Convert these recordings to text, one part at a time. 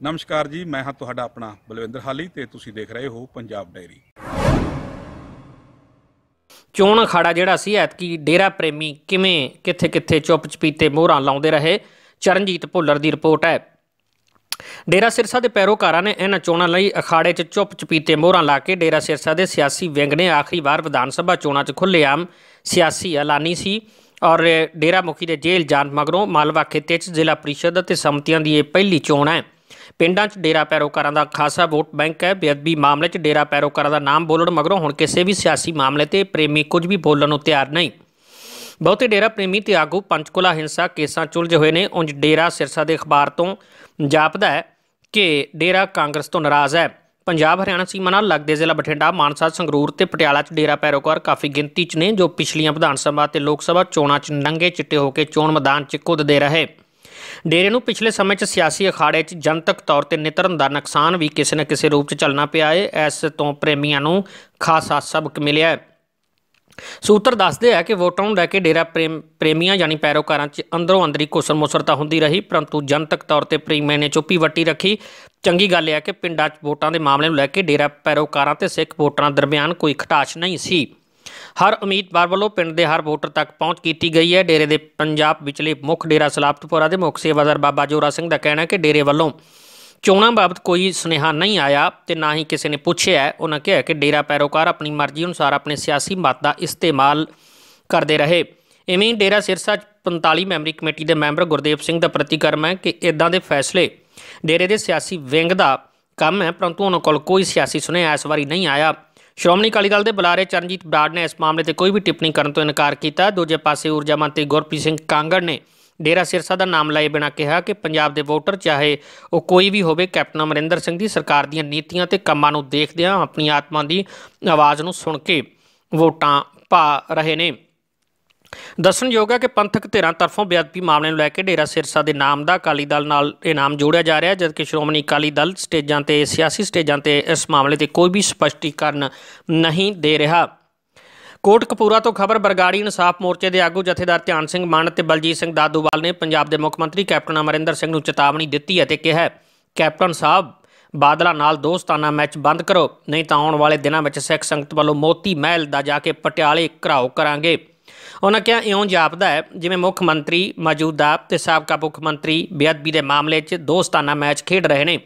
ਨਮਸਕਾਰ ਜੀ, ਮੈਂ ਹਾਂ ਤੁਹਾਡਾ ਆਪਣਾ ਬਲਵਿੰਦਰ ਹਾਲੀ ਤੇ ਤੁਸੀਂ ਦੇਖ ਰਹੇ ਹੋ ਪੰਜਾਬ ਡਾਇਰੀ ਚੋਣ ਅਖਾੜਾ ਜਿਹੜਾ ਸੀ, ਐਤਕੀ ਡੇਰਾ ਪ੍ਰੇਮੀ ਕਿਵੇਂ ਕਿੱਥੇ ਕਿੱਥੇ ਚੁੱਪ ਚਪੀਤੇ ਮੋਹਰਾਂ ਲਾਉਂਦੇ ਰਹੇ, ਚਰਨਜੀਤ ਭੁੱਲਰ ਦੀ ਰਿਪੋਰਟ ਹੈ। ਡੇਰਾ ਸਿਰਸਾ ਦੇ ਪੈਰੋਕਾਰਾਂ ਨੇ ਇਹਨਾਂ ਚੋਣਾਂ ਲਈ ਅਖਾੜੇ 'ਚ ਚੁੱਪ ਚਪੀਤੇ ਮੋਹਰਾਂ ਲਾ ਕੇ ਡੇਰਾ ਸਿਰਸਾ ਦੇ ਸਿਆਸੀ ਵਿੰਗ ਨੇ ਆਖਰੀ ਵਾਰ ਵਿਧਾਨ ਸਭਾ ਚੋਣਾਂ 'ਚ ਖੁੱਲ੍ਹੇਆਮ ਸਿਆਸੀ ਐਲਾਨੀ ਸੀ ਔਰ ਡੇਰਾ ਮੁਖੀ ਦੇ ਜੇਲ੍ਹ ਜਾਣ ਮਗਰੋਂ ਮਾਲਵਾ ਖਿੱਤੇ 'ਚ ਜ਼ਿਲ੍ਹਾ ਪ੍ਰੀਸ਼ਦ ਅਤੇ ਸਮਤੀਆਂ ਦੀ ਇਹ ਪਹਿਲੀ ਚੋਣ ਹੈ। ਪਿੰਡਾਂ 'ਚ ਡੇਰਾ ਪੈਰੋਕਾਰਾਂ ਦਾ ਖਾਸਾ ਵੋਟ ਬੈਂਕ ਹੈ। ਬੇਅਦਬੀ ਮਾਮਲੇ 'ਚ ਡੇਰਾ ਪੈਰੋਕਾਰਾਂ ਦਾ ਨਾਮ ਬੋਲਣ ਮਗਰੋਂ ਹੁਣ ਕਿਸੇ ਵੀ ਸਿਆਸੀ ਮਾਮਲੇ ਤੇ ਪ੍ਰੇਮੀ ਕੁਝ ਵੀ ਬੋਲਣ ਨੂੰ ਤਿਆਰ ਨਹੀਂ। ਬਹੁਤੇ ਡੇਰਾ ਪ੍ਰੇਮੀ ਤੇ ਆਗੂ ਪੰਚਕੁਲਾ ਹਿੰਸਾ ਕੇਸਾਂ 'ਚ ਹੋਏ ਨੇ। ਉਂਝ ਡੇਰਾ ਸਿਰਸਾ ਦੇ ਅਖਬਾਰ ਤੋਂ ਜਾਪਦਾ ਹੈ ਕਿ ਡੇਰਾ ਕਾਂਗਰਸ ਤੋਂ ਨਾਰਾਜ਼ ਹੈ। ਪੰਜਾਬ ਹਰਿਆਣਾ ਸੀਮਾ ਨਾਲ ਲੱਗਦੇ ਜ਼ਿਲ੍ਹਾ ਬਠਿੰਡਾ, ਮਾਨਸਾ, ਸੰਗਰੂਰ ਤੇ ਪਟਿਆਲਾ 'ਚ ਡੇਰਾ ਪੈਰੋਕਾਰ ਕਾਫੀ ਗਿਣਤੀ 'ਚ ਨੇ, ਜੋ ਪਿਛਲੀਆਂ ਵਿਧਾਨ ਸਭਾ ਤੇ ਲੋਕ ਸਭਾ ਚੋਣਾਂ 'ਚ ਨੰਗੇ ਚਿੱਟੇ ਹੋ ਕੇ ਚੋਣ ਮੈਦਾਨ 'ਚ ਕੁੱਦਦੇ ਰਹੇ। ਡੇਰੇ ਨੂੰ ਪਿਛਲੇ ਸਮੇਂ 'ਚ ਸਿਆਸੀ ਅਖਾੜੇ 'ਚ ਜਨਤਕ ਤੌਰ ਤੇ ਨਿਤਰਨ ਦਾ ਨੁਕਸਾਨ ਵੀ ਕਿਸੇ ਨਾ ਕਿਸੇ ਰੂਪ 'ਚ ਚੱਲਣਾ ਪਿਆ ਹੈ ਇਸ ਤੋਂ ਪ੍ਰੇਮੀਆਂ ਨੂੰ ਖਾਸਾ ਸਬਕ ਮਿਲਿਆ ਹੈ। ਸੂਤਰ ਦੱਸਦੇ ਆ ਕਿ ਵੋਟਾਂ ਨੂੰ ਲੈ ਕੇ ਡੇਰਾ ਪ੍ਰੇਮ, ਪ੍ਰੇਮੀਆਂ ਯਾਨੀ ਪੈਰੋਕਾਰਾਂ 'ਚ ਅੰਦਰੋਂ ਅੰਦਰੀ ਕੁਸਰ ਮੁਸਰ ਤਾਂ ਹੁੰਦੀ ਰਹੀ, ਪਰੰਤੂ ਜਨਤਕ ਤੌਰ ਤੇ ਪ੍ਰੇਮੀਆਂ ਨੇ ਚੁੱਪੀ ਵੱਟੀ ਰੱਖੀ। ਚੰਗੀ ਗੱਲ ਇਹ ਹੈ ਕਿ ਪਿੰਡਾਂ 'ਚ ਵੋਟਾਂ ਦੇ ਮਾਮਲੇ ਨੂੰ ਲੈ ਕੇ ਡੇਰਾ ਪੈਰੋਕਾਰਾਂ ਤੇ ਸਿੱਖ ਵੋਟਰਾਂ ਦਰਮਿਆਨ ਕੋਈ ਖਟਾਸ਼ ਨਹੀਂ ਸੀ। ਹਰ ਉਮੀਦਵਾਰ ਵੱਲੋਂ ਪਿੰਡ ਦੇ ਹਰ ਵੋਟਰ ਤੱਕ ਪਹੁੰਚ ਕੀਤੀ ਗਈ ਹੈ। ਡੇਰੇ ਦੇ ਪੰਜਾਬ ਵਿਚਲੇ ਮੁੱਖ ਡੇਰਾ ਸਲਾਪਤਪੁਰਾ ਦੇ ਮੁੱਖ ਸੇਵਾਦਾਰ ਬਾਬਾ ਜੋਰਾ ਸਿੰਘ ਦਾ ਕਹਿਣਾ ਹੈ ਕਿ ਡੇਰੇ ਵੱਲੋਂ ਚੋਣਾਂ ਬਾਬਤ ਕੋਈ ਸੁਨੇਹਾ ਨਹੀਂ ਆਇਆ ਤੇ ਨਾ ਹੀ ਕਿਸੇ ਨੇ ਪੁੱਛਿਆ ਉਹਨਾਂ ਕਿਹਾ ਕਿ ਡੇਰਾ ਪੈਰੋਕਾਰ ਆਪਣੀ ਮਰਜ਼ੀ ਅਨੁਸਾਰ ਆਪਣੇ ਸਿਆਸੀ ਮਤ ਦਾ ਇਸਤੇਮਾਲ ਕਰਦੇ ਰਹੇ। ਇਵੇਂ ਹੀ ਡੇਰਾ ਸਿਰਸਾ 'ਚ 45 ਮੈਂਬਰੀ ਕਮੇਟੀ ਦੇ ਮੈਂਬਰ ਗੁਰਦੇਵ ਸਿੰਘ ਦਾ ਪ੍ਰਤੀਕਰਮ ਹੈ ਕਿ ਇਦਾਂ ਦੇ ਫੈਸਲੇ ਡੇਰੇ ਦੇ ਸਿਆਸੀ ਵਿੰਗ ਦਾ ਕੰਮ ਹੈ, ਪਰੰਤੂ ਉਹਨਾਂ ਕੋਲ ਕੋਈ ਸਿਆਸੀ ਸੁਨੇਹਾ ਇਸ ਵਾਰੀ ਨਹੀਂ ਆਇਆ। ਸ਼੍ਰੋਮਣੀ ਅਕਾਲੀ ਦਲ ਦੇ ਬੁਲਾਰੇ ਚਰਨਜੀਤ ਬਰਾੜ ਨੇ ਇਸ ਮਾਮਲੇ ਤੇ ਕੋਈ ਵੀ ਟਿੱਪਣੀ ਕਰਨ ਤੋਂ ਇਨਕਾਰ ਕੀਤਾ। ਦੂਜੇ ਪਾਸੇ ਊਰਜਾ ਮੰਤਰੀ ਗੁਰਪ੍ਰੀਤ ਸਿੰਘ ਕਾਂਗੜ ਨੇ ਡੇਰਾ ਸਿਰਸਾ ਦਾ ਨਾਮ ਲਏ ਬਿਨਾਂ ਕਿਹਾ ਕਿ ਪੰਜਾਬ ਦੇ ਵੋਟਰ, ਚਾਹੇ ਉਹ ਕੋਈ ਵੀ ਹੋਵੇ, ਕੈਪਟਨ ਅਮਰਿੰਦਰ ਸਿੰਘ ਦੀ ਸਰਕਾਰ ਦੀਆਂ ਨੀਤੀਆਂ ਤੇ ਕੰਮਾਂ ਨੂੰ ਦੇਖਦਿਆਂ ਆਪਣੀ ਆਤਮਾ ਦੀ ਆਵਾਜ਼ ਨੂੰ ਸੁਣ ਕੇ ਵੋਟਾਂ ਪਾ ਰਹੇ ਨੇ। ਦੱਸਣਯੋਗ ਹੈ ਕਿ ਪੰਥਕ ਧਿਰਾਂ ਤਰਫੋਂ ਬੇਅਦਬੀ ਮਾਮਲੇ ਨੂੰ ਲੈ ਕੇ ਡੇਰਾ ਸਿਰਸਾ ਦੇ ਨਾਮ ਦਾ ਅਕਾਲੀ ਦਲ ਨਾਲ ਇਹ ਨਾਮ ਜੋੜਿਆ ਜਾ ਰਿਹਾ ਜਦਕਿ ਸ਼੍ਰੋਮਣੀ ਅਕਾਲੀ ਦਲ ਸਟੇਜਾਂ ਤੇ, ਸਿਆਸੀ ਸਟੇਜਾਂ ਤੇ ਇਸ ਮਾਮਲੇ ਤੇ ਕੋਈ ਵੀ ਸਪਸ਼ਟੀਕਰਨ ਨਹੀਂ ਦੇ ਰਿਹਾ। ਕੋਟ ਕਪੂਰਾ ਤੋਂ ਖਬਰ, ਬਰਗਾੜੀ ਇਨਸਾਫ ਮੋਰਚੇ ਦੇ ਆਗੂ ਜਥੇਦਾਰ ਧਿਆਨ ਸਿੰਘ ਮਾਨ ਤੇ ਬਲਜੀਤ ਸਿੰਘ ਦਾਦੂਵਾਲ ਨੇ ਪੰਜਾਬ ਦੇ ਮੁੱਖ ਮੰਤਰੀ ਕੈਪਟਨ ਅਮਰਿੰਦਰ ਸਿੰਘ ਨੂੰ ਚੇਤਾਵਨੀ ਦਿੱਤੀ ਅਤੇ ਕਿਹਾ, ਕੈਪਟਨ ਸਾਹਿਬ, ਬਾਦਲਾਂ ਨਾਲ ਦੋਸਤਾਨਾ ਮੈਚ ਬੰਦ ਕਰੋ, ਨਹੀਂ ਤਾਂ ਆਉਣ ਵਾਲੇ ਦਿਨਾਂ ਵਿੱਚ ਸਿੱਖ ਸੰਗਤ ਵੱਲੋਂ ਮੋਤੀ ਮਹਿਲ ਦਾ ਜਾ ਕੇ ਪਟਿਆਲੇ ਘਰਾਓ ਕਰਾਂਗੇ। ਉਹਨਾਂ ਕਿਹਾ, ਇਉਂ ਜਾਪਦਾ ਹੈ, ਜਿਵੇਂ ਮੁੱਖ ਮੰਤਰੀ ਮੌਜੂਦਾ ਤੇ ਸਾਬਕਾ ਮੁੱਖ ਮੰਤਰੀ ਬੇਅਦਬੀ ਦੇ ਮਾਮਲੇ 'ਚ ਦੋਸਤਾਨਾ ਮੈਚ ਖੇਡ ਰਹੇ ਨੇ।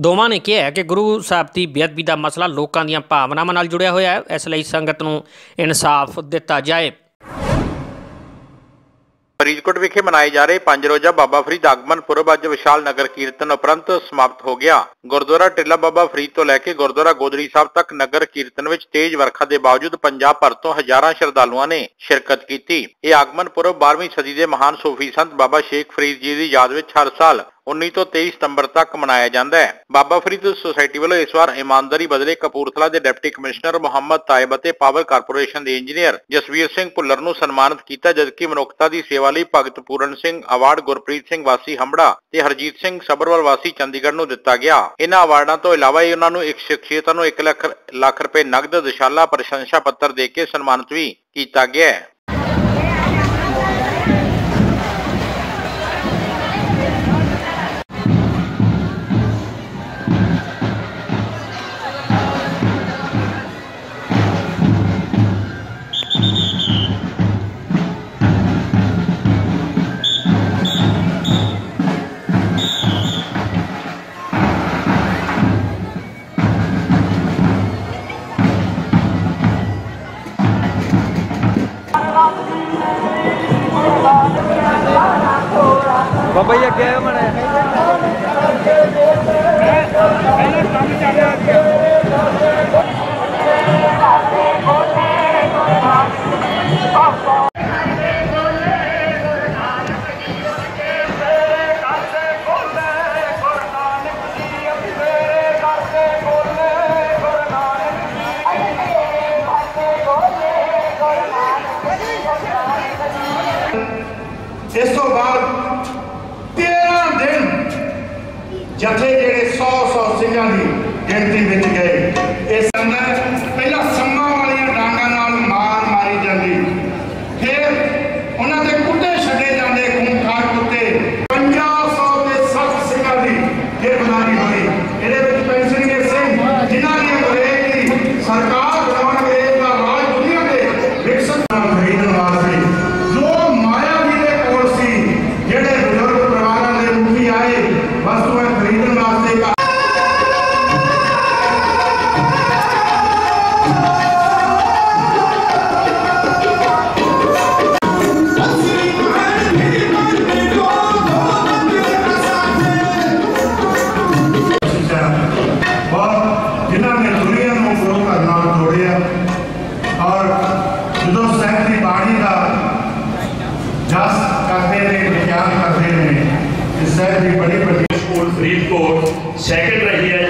ਦੋਵਾਂ ਨੇ ਕਿਹਾ ਕਿ ਗੁਰੂ ਸਾਹਿਬ ਦੀ ਬੇਅਦਬੀ ਦਾ ਮਸਲਾ ਲੋਕਾਂ ਦੀਆਂ ਭਾਵਨਾਵਾਂ ਨਾਲ ਜੁੜਿਆ ਹੋਇਆ ਹੈ। ਇਸ ਲਈ ਸੰਗਤ ਨੂੰ ਇਨਸਾਫ ਦਿੱਤਾ ਜਾਏ। ਫਰੀਦਕੋਟ ਵਿਖੇ ਮਨਾਏ ਜਾ ਰਹੇ ਪੰਜ ਰੋਜ਼ਾ ਬਾਬਾ ਫਰੀਦ ਆਗਮਨ ਪੁਰਬ ਅੱਜ ਵਿਸ਼ਾਲ ਨਗਰ ਕੀਰਤਨ ਉਪਰੰਤ ਸਮਾਪਤ ਹੋ ਗਿਆ। ਗੁਰਦੁਆਰਾ ਟਿੱਲਾ ਬਾਬਾ ਫਰੀਦ ਤੋਂ ਲੈ ਕੇ ਗੁਰਦੁਆਰਾ ਗੋਦਰੀ ਸਾਹਿਬ ਤੱਕ ਨਗਰ ਕੀਰਤਨ ਵਿੱਚ ਤੇਜ਼ ਵਰਖਾ ਦੇ ਬਾਵਜੂਦ ਪੰਜਾਬ ਭਰ ਤੋਂ ਹਜ਼ਾਰਾਂ ਸ਼ਰਧਾਲੂਆਂ ਨੇ ਸ਼ਿਰਕਤ ਕੀਤੀ। ਇਹ ਆਗਮਨ ਪੁਰਬ 12ਵੀਂ ਸਦੀ ਦੇ ਮਹਾਨ ਸੂਫੀ ਸੰਤ ਬਾਬਾ ਸ਼ੇਖ ਫਰੀਦ ਜੀ ਦੀ ਯਾਦ ਵਿੱਚ ਹਰ ਸਾਲ 19 ਤੋਂ 23 ਸਤੰਬਰ ਤੱਕ ਮਨਾਇਆ ਜਾਂਦਾ ਹੈ। ਬਾਬਾ ਫਰੀਦ ਸੁਸਾਇਟੀ ਵੱਲੋਂ ਇਸ ਵਾਰ ਇਮਾਨਦਾਰੀ ਬਦਲੇ ਕਪੂਰਥਲਾ ਦੇ ਡਿਪਟੀ ਕਮਿਸ਼ਨਰ ਮੁਹੰਮਦ ਤਾਇਬ ਅਤੇ ਪਾਵਰ ਕਾਰਪੋਰੇਸ਼ਨ ਦੇ ਇੰਜੀਨੀਅਰ ਜਸਵੀਰ ਸਿੰਘ ਭੁੱਲਰ ਨੂੰ ਸਨਮਾਨਿਤ ਕੀਤਾ, ਜਦਕਿ ਮਨੁੱਖਤਾ ਦੀ ਸੇਵਾ ਲਈ ਭਗਤ ਪੂਰਨ ਸਿੰਘ ਅਵਾਰਡ ਗੁਰਪ੍ਰੀਤ ਸਿੰਘ ਵਾਸੀ ਹੰਬੜਾ ਤੇ ਹਰਜੀਤ ਸਿੰਘ ਸਬਰਵਾਲ ਵਾਸੀ ਚੰਡੀਗੜ੍ਹ ਨੂੰ ਦਿੱਤਾ ਗਿਆ। ਇਹਨਾਂ ਅਵਾਰਡਾਂ ਤੋਂ ਇਲਾਵਾ ਹੀ ਉਹਨਾਂ ਨੂੰ ਇੱਕ ਸ਼ਖਸੀਅਤ ਨੂੰ 1 ਲੱਖ ਲੱਖ ਰੁਪਏ ਨਗਦ ਦਸ਼ਾਲਾ ਪ੍ਰਸ਼ੰਸਾ ਪੱਤਰ ਦੇ ਕੇ ਸਨਮਾਨਿਤ ਵੀ ਕੀਤਾ ਗਿਆ ਹੈ। ਬਈ ਅੱਗੇ ਅੱਗੇ ਪਹਿਲਾਂ ਕੰਮ ਇਸ ਸਕੂਲ ਫਰੀਦਕੋਟ ਸੈਕਿੰਡ ਰਹੀ ਹੈ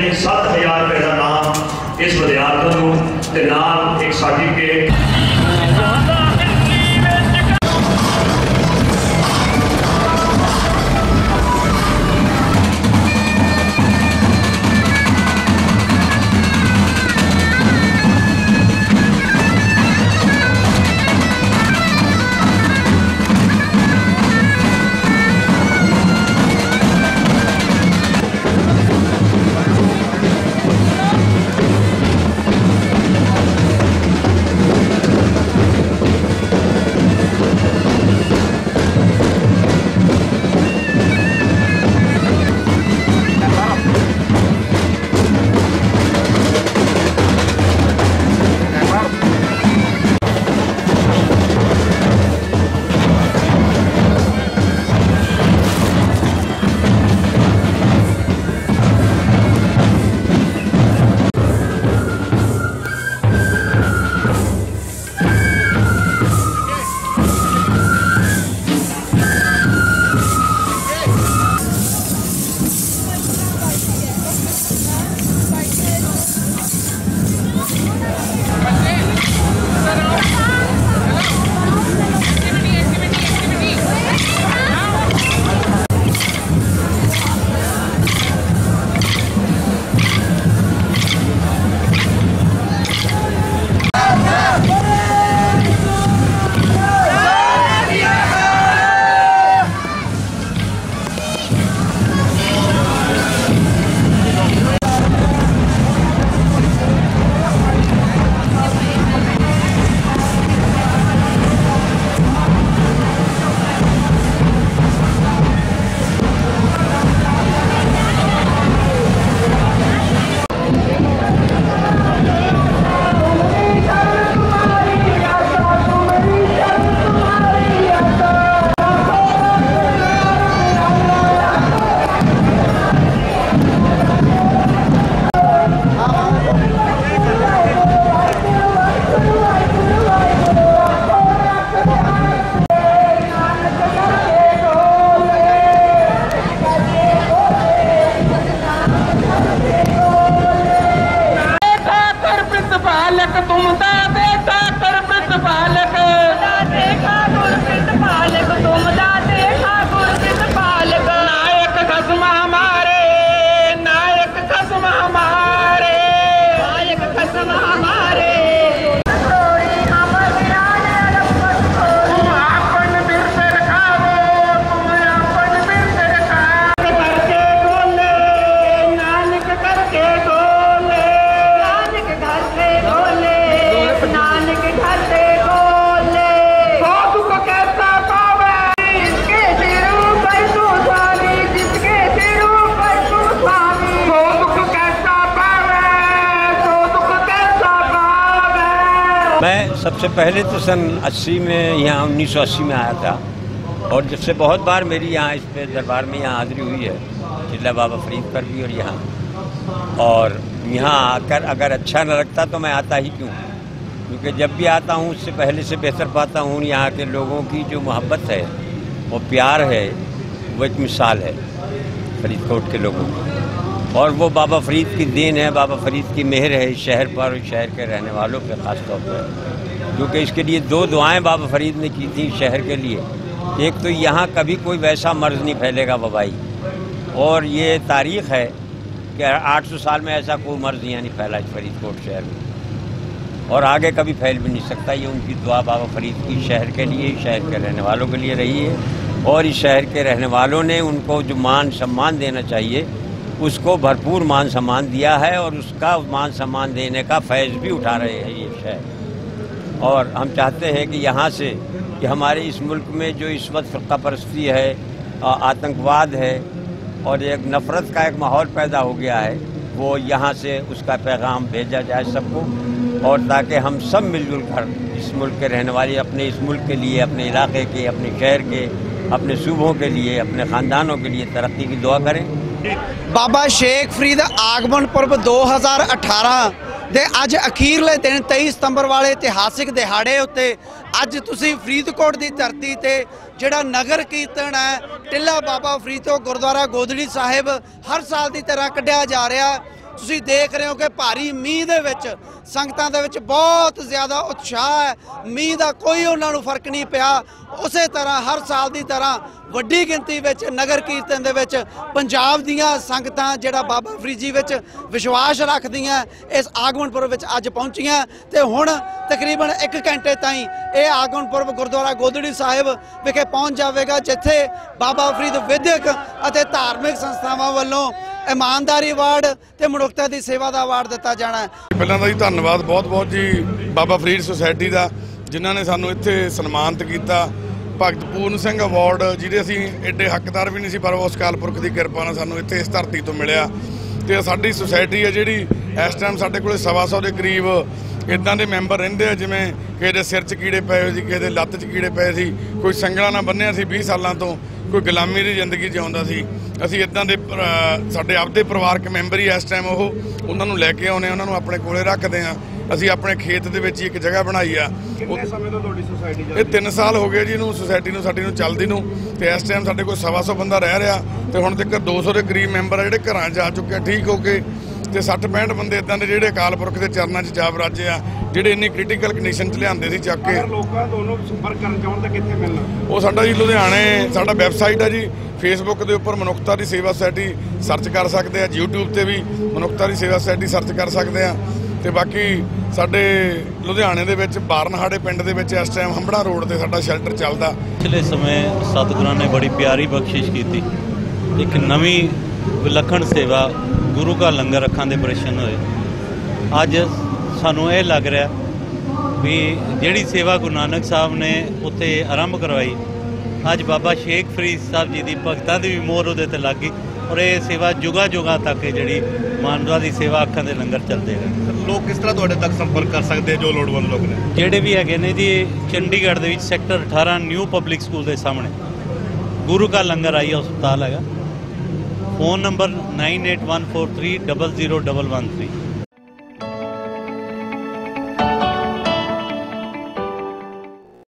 میں سب سے پہلے تو سن اسی میں یہاں انیس سو اسی میں آیا تھا اور جب سے بہت بار میری یہاں اس پہ دربار میں یہاں حاضری ہوئی ہے چلہ بابا فرید پر بھی اور یہاں۔ اور یہاں آ کر اگر اچھا نہ لگتا تو میں آتا ہی کیوں؟ کیونکہ جب بھی آتا ہوں، اس سے پہلے سے بہتر پاتا ہوں، یہاں کے لوگوں کی جو محبت ہے، وہ پیار ہے، وہ ایک مثال ہے، فرید کوٹ کے لوگوں کی۔ اور وہ بابا فرید کی دین ہے، بابا فرید کی مہر ہے اس شہر پر اور شہر کے رہنے والوں پہ خاص طور پر۔ کیونکہ اس کے لیے دو دعائیں بابا فرید نے کی تھیں شہر کے لیے۔ ایک تو یہاں کبھی کوئی ویسا مرض نہیں پھیلے گا وبائی جی۔ اور یہ تاریخ ہے کہ آٹھ سو سال میں ایسا کوئی مرض یہاں نہیں پھیلا فرید کوٹ شہر میں۔ اور آگے کبھی پھیل بھی نہیں سکتا، یہ ان کی دعا بابا فرید کی شہر کے لیے شہر کے رہنے والوں کے لیے رہی ہے۔ اور اس شہر کے رہنے والوں نے ان کو جو مان، سمان دینا چاہیے اس کو بھرپور مان سمان دیا ہے اور اس کا مان سمان دینے کا فیض بھی اٹھا رہے ہیں یہ شہر۔ اور ہم چاہتے ہیں کہ یہاں سے کہ ہمارے اس ملک میں جو اس وقت فرقہ پرستی ہے آتنکواد ہے اور ایک نفرت کا ایک ماحول پیدا ہو گیا ہے، وہ یہاں سے اس کا پیغام بھیجا جائے سب کو اور تاکہ ہم سب مل جل کر اس ملک کے رہنے والے، اپنے اس ملک کے لیے، اپنے علاقے کے، اپنے شہر کے، اپنے صوبوں کے لیے، اپنے خاندانوں کے لیے ترقی کی دعا کریں۔ ਬਾਬਾ ਸ਼ੇਖ ਫਰੀਦ ਆਗਮਨ ਪੁਰਬ 2018 ਦੇ ਅੱਜ ਅਖੀਰਲੇ ਦਿਨ 23 ਸਤੰਬਰ ਵਾਲੇ ਇਤਿਹਾਸਿਕ ਦਿਹਾੜੇ ਉੱਤੇ ਅੱਜ ਤੁਸੀਂ ਫਰੀਦਕੋਟ ਦੀ ਧਰਤੀ ਤੇ ਜਿਹੜਾ ਨਗਰ ਕੀਰਤਨ ਹੈ, ਟਿੱਲਾ ਬਾਬਾ ਫਰੀਦ ਤੋਂ ਗੁਰਦੁਆਰਾ ਗੋਦੜੀ ਸਾਹਿਬ ਹਰ ਸਾਲ ਦੀ ਤਰ੍ਹਾਂ ਕੱਢਿਆ ਜਾ ਰਿਹਾ। ਤੁਸੀਂ ਦੇਖ ਰਹੇ ਹੋ ਕਿ ਭਾਰੀ ਮੀਂਹ ਦੇ ਵਿੱਚ, ਸੰਗਤਾਂ ਦੇ ਵਿੱਚ ਬਹੁਤ ਜ਼ਿਆਦਾ ਉਤਸ਼ਾਹ ਹੈ। ਮੀਂਹ ਦਾ ਕੋਈ ਉਹਨਾਂ ਨੂੰ ਫ਼ਰਕ ਨਹੀਂ ਪਿਆ। ਉਸੇ ਤਰ੍ਹਾਂ ਹਰ ਸਾਲ ਦੀ ਤਰ੍ਹਾਂ ਵੱਡੀ ਗਿਣਤੀ ਵਿੱਚ ਨਗਰ ਕੀਰਤਨ ਦੇ ਵਿੱਚ ਪੰਜਾਬ ਦੀਆਂ ਸੰਗਤਾਂ ਜਿਹੜਾ ਬਾਬਾ ਫਰੀਦ ਜੀ ਵਿੱਚ ਵਿਸ਼ਵਾਸ ਰੱਖਦੀਆਂ, ਇਸ ਆਗਮਨ ਪੁਰਬ ਵਿੱਚ ਅੱਜ ਪਹੁੰਚੀਆਂ। ਤੇ ਹੁਣ ਤਕਰੀਬਨ 1 ਘੰਟੇ ਤਾਈਂ ਇਹ ਆਗਮਨ ਪੁਰਬ ਗੁਰਦੁਆਰਾ ਗੋਦੜੀ ਸਾਹਿਬ ਵਿਖੇ ਪਹੁੰਚ ਜਾਵੇਗਾ, ਜਿੱਥੇ ਬਾਬਾ ਫਰੀਦ ਵਿਦਿਅਕ ਅਤੇ ਧਾਰਮਿਕ ਸੰਸਥਾਵਾਂ ਵੱਲੋਂ ਇਮਾਨਦਾਰੀ ਅਵਾਰਡ ਤੇ ਮਨੁੱਖਤਾ ਦੀ ਸੇਵਾ ਦਾ ਅਵਾਰਡ ਦਿੱਤਾ ਜਾਣਾ ਹੈ। ਪਹਿਲਾਂ ਤਾਂ ਜੀ ਧੰਨਵਾਦ ਬਹੁਤ-ਬਹੁਤ ਜੀ ਬਾਬਾ ਫਰੀਦ ਸੁਸਾਇਟੀ ਦਾ, ਜਿਨ੍ਹਾਂ ਨੇ ਸਾਨੂੰ ਇੱਥੇ ਸਨਮਾਨਿਤ ਕੀਤਾ। ਭਗਤ ਪੂਰਨ ਸਿੰਘ ਅਵਾਰਡ ਜਿਹਦੇ ਅਸੀਂ ਐਡੇ ਹੱਕਦਾਰ ਵੀ ਨਹੀਂ ਸੀ, ਪਰ ਉਸ ਕਾਲ ਪੁਰਖ ਦੀ ਕਿਰਪਾ ਨਾਲ ਸਾਨੂੰ ਇੱਥੇ ਇਸ ਧਰਤੀ ਤੋਂ ਮਿਲਿਆ। ਤੇ ਸਾਡੀ ਸੁਸਾਇਟੀ ਹੈ ਜਿਹੜੀ ਇਸ ਟਾਈਮ ਸਾਡੇ ਕੋਲੇ ਸਵਾ ਸੌ ਦੇ ਕਰੀਬ ਇਦਾਂ ਦੇ ਮੈਂਬਰ ਰਹਿੰਦੇ ਆ, ਜਿਵੇਂ ਕਿਸੇ ਦੇ ਸਿਰ 'ਚ ਕੀੜੇ ਪਏ ਹੋਏ ਸੀ, ਕਿਸੇ ਦੇ ਲੱਤ 'ਚ ਕੀੜੇ ਪਏ ਸੀ, ਕੋਈ ਸੰਗਲਾ ਨਾਲ ਬੰਨਿਆ ਸੀ 20 ਸਾਲਾਂ ਤੋਂ। ਕੋਈ ਗੁਲਾਮੀ ਦੀ ਜ਼ਿੰਦਗੀ ਜਿਉਂਦਾ ਸੀ। ਅਸੀਂ ਇਦਾਂ ਦੇ ਸਾਡੇ ਆਪਦੇ ਪਰਿਵਾਰਕ ਮੈਂਬਰ ਹੀ ਇਸ ਟਾਈਮ ਉਹ ਉਹਨਾਂ ਨੂੰ ਲੈ ਕੇ ਆਉਨੇ ਉਹਨਾਂ ਨੂੰ ਆਪਣੇ ਕੋਲੇ ਰੱਖਦੇ ਆ। ਅਸੀਂ ਆਪਣੇ ਖੇਤ ਦੇ ਵਿੱਚ ਹੀ ਇੱਕ ਜਗ੍ਹਾ ਬਣਾਈ ਆ। ਕਿੰਨੇ ਸਮੇਂ ਤੋਂ ਤੁਹਾਡੀ ਸੁਸਾਇਟੀ ਇਹ 3 ਸਾਲ ਹੋ ਗਏ ਜੀ ਇਹਨੂੰ ਸੁਸਾਇਟੀ ਨੂੰ ਸਾਡੀ ਨੂੰ ਚੱਲਦੀ ਨੂੰ। ਤੇ ਇਸ ਟਾਈਮ ਸਾਡੇ ਕੋਲ ਸਵਾ ਸੌ ਬੰਦਾ ਰਹਿ ਰਿਹਾ। ਤੇ ਹੁਣ ਤੱਕ 200 ਦੇ ਕਰੀਬ ਮੈਂਬਰ ਆ ਜਿਹੜੇ ਘਰਾਂ 'ਚ ਜਾ ਚੁੱਕੇ ਆ ਠੀਕ ਹੋ ਕੇ। ਤੇ 60 65 ਬੰਦੇ ਇਦਾਂ ਦੇ ਜਿਹੜੇ ਅਕਾਲ ਪੁਰਖ ਦੇ ਚਰਨਾਂ 'ਚ ਜਾ ਬਰਾਜੇ ਆ ਜਿਹੜੇ ਇੰਨੀ ਕ੍ਰਿਟੀਕਲ ਕੰਡੀਸ਼ਨ 'ਚ ਲਿਆਂਦੇ ਸੀ ਚੱਕ ਕੇ। ਲੋਕਾਂ ਤੋਂ ਸੰਪਰਕ ਕਰਨ ਚਾਹੁਣ ਤਾਂ ਕਿੱਥੇ ਮਿਲਣਾ? ਉਹ ਸਾਡਾ ਜੀ ਲੁਧਿਆਣੇ ਸਾਡਾ ਵੈਬਸਾਈਟ ਹੈ ਜੀ ਫੇਸਬੁੱਕ ਦੇ ਉੱਪਰ ਮਨੁੱਖਤਾ ਦੀ ਸੇਵਾ ਸੁਸਾਇਟੀ ਸਰਚ ਕਰ ਸਕਦੇ ਆ YouTube ਤੇ ਵੀ ਮਨੁੱਖਤਾ ਦੀ ਸੇਵਾ ਸੁਸਾਇਟੀ ਸਰਚ ਕਰ ਸਕਦੇ ਆ। ਤੇ ਬਾਕੀ ਸਾਡੇ ਲੁਧਿਆਣੇ ਦੇ ਵਿੱਚ ਬਾਰਨਹਾੜੇ ਪਿੰਡ ਦੇ ਵਿੱਚ ਇਸ ਟਾਈਮ ਹੰਬੜਾ ਰੋਡ ਤੇ ਸਾਡਾ ਸ਼ੈਲਟਰ ਚੱਲਦਾ। ਪਿਛਲੇ ਸਮੇਂ ਸਤਿਗੁਰਾਂ ਨੇ ਬੜੀ ਪਿਆਰੀ ਬਖਸ਼ਿਸ਼ ਕੀਤੀ। ਇੱਕ ਨਵੀਂ ਵਿਲੱਖਣ ਸੇਵਾ ਗੁਰੂ ਕਾ ਲੰਗਰ ਅੱਖਾਂ ਦੇ ਪ੍ਰਸ਼ਨ ਹੋਏ। ਅੱਜ ਸਾਨੂੰ ਇਹ ਲੱਗ ਰਿਹਾ ਵੀ ਜਿਹੜੀ ਸੇਵਾ ਗੁਰੂ ਨਾਨਕ ਸਾਹਿਬ ਨੇ ਉੱਥੇ ਆਰੰਭ ਕਰਵਾਈ ਅੱਜ ਬਾਬਾ ਸ਼ੇਖ ਫਰੀਦ ਸਾਹਿਬ ਜੀ ਦੀ ਭਗਤਾਂ ਦੀ ਵੀ ਮੋਹਰ ਉਹਦੇ ਤੇ ਲੱਗ ਗਈ ਔਰ ਇਹ ਸੇਵਾ ਜੁਗਾ ਜੁਗਾ ਤੱਕ ਜਿਹੜੀ ਮਾਨਵਤਾ ਦੀ ਸੇਵਾ ਅੱਖਾਂ ਦੇ ਲੰਗਰ ਚੱਲਦੇ ਰਹੇ। ਲੋਕ ਕਿਸ ਤਰ੍ਹਾਂ ਤੁਹਾਡੇ ਤੱਕ ਸੰਪਰਕ ਕਰ ਸਕਦੇ ਜੋ ਲੋੜਵੰਦ ਲੋਕ ਨੇ? ਜਿਹੜੇ ਵੀ ਹੈਗੇ ਨੇ ਜੀ ਚੰਡੀਗੜ੍ਹ ਦੇ ਵਿੱਚ ਸੈਕਟਰ 18 ਨਿਊ ਪਬਲਿਕ ਸਕੂਲ ਦੇ ਸਾਹਮਣੇ। ਗੁਰੂ ਕਾ ਲੰਗਰ ਆਈ ਹਸਪਤਾਲ ਹੈਗਾ। Phone number 9814300113